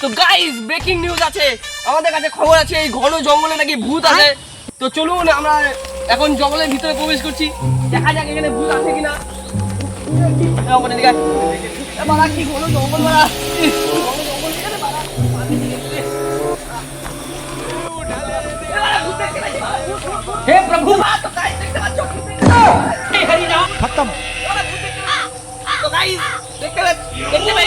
তো guys breaking news আছে। আমাদের কাছে খবর আছে এই ঘন জঙ্গলে নাকি ভূত আছে। হ্যাঁ। তো চলুন আমরা এখন জঙ্গলের ভিতরে প্রবেশ করছি। দেখা যাক এখানে ভূত আছে কিনা। দেখতে পাই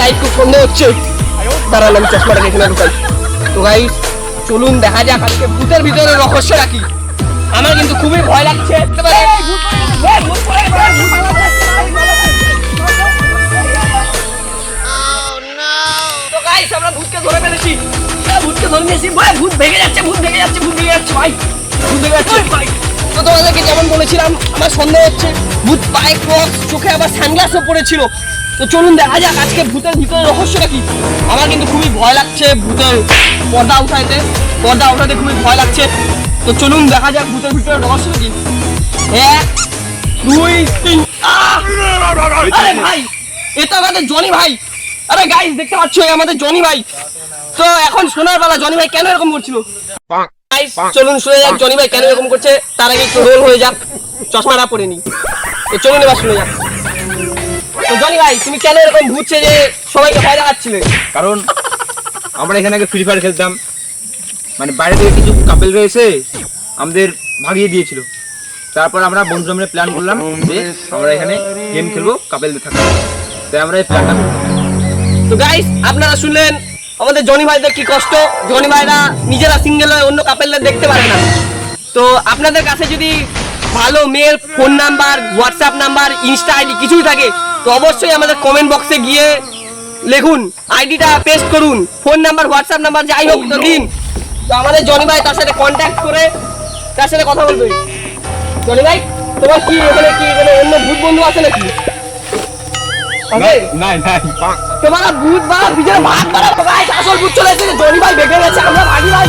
আমার খুব সন্দেহ হচ্ছে। দাঁড়ান, আমি চশমাটা ঢুকাই তো চলুন, দেখা যাক, আজকে ভূতের ভিতরে রহস্যটা কি? আমার কিন্তু খুবই ভয় লাগছে। ভাই ভূত ভেঙে ভূত ভেঙে যাচ্ছে, ভূত ভেঙে যাচ্ছে, ভাই। ভাই। তোমাদেরকে যেমন বলেছিলাম, আমার সন্দেহ হচ্ছে, ভূত পায়ে চোখে আবার সানগ্লাসও পড়েছিল। তো চলুন দেখা যাক আজকে ভূতের ভিতরে রহস্যটা কি। আমার কিন্তু খুবই ভয় লাগছে ভূতের পর্দা উঠাইতে। পর্দা উঠাতে খুবই ভয় লাগছে। তো চলুন দেখা যাক ভূতের ভিতরে রহস্যটা কি। এক, দুই, তিন! আরে ভাই এটা আমাদের জনি ভাই। আরে গাইস দেখতে পাচ্ছ আমাদের জনি ভাই। তো এখন শোনার বেলা জনি ভাই কেন এরকম করছিল? চলুন শুনে যাক জনি ভাই কেন এরকম করছে। তার আগে একটু রোল হয়ে যাক। চশমাটা পরে নি। চলুন এবার শুনে যাক। তো জনি ভাই তুমি কেন এরকম ঘুরছে যে সবাইকে ভয় দেখাচ্ছিলে? কারণ আমরা এখানে আগে ফ্রি ফায়ার খেলতাম। মানে বাইরে থেকে কিছু কাপেল রয়েছে আমাদের ভাগিয়ে দিয়েছিল। তারপর আমরা বন্ধু মিলে প্ল্যান করলাম যে আমরা এখানে গেম খেলব কাপেলদের থাকব। তাই আমরা এই প্ল্যানটা তো গাইস আপনারা শুনলেন আমাদের জনি ভাইদের কি কষ্ট? জনি ভাইরা নিজেরা সিঙ্গেল হয়ে অন্য কাপেলদের দেখতে পারে না। তো আপনাদের কাছে যদি ভালো মেয়ের phone number WhatsApp number insta ID কিছুই থাকে তো অবশ্যই আমাদের কমেন্ট বক্সে গিয়ে লিখুন আইডিটা পেস্ট করুন ফোন নাম্বার হোয়াটসঅ্যাপ নাম্বার যাই হোক তো দিন। তো আমাদের জনি ভাই তার সাথে কন্ট্যাক্ট করে তার সাথে কথা বলবে। জনি ভাই তোমার কি এখানে কি এখানে অন্য ভূত বন্ধু আছে নাকি? তোমার ভূত বা পিছনে ভাগ মারা ভাই আসল ভূত চলে এসেছে। জনি ভাই বেঁকে গেছে আমরা ভাগি ভাই।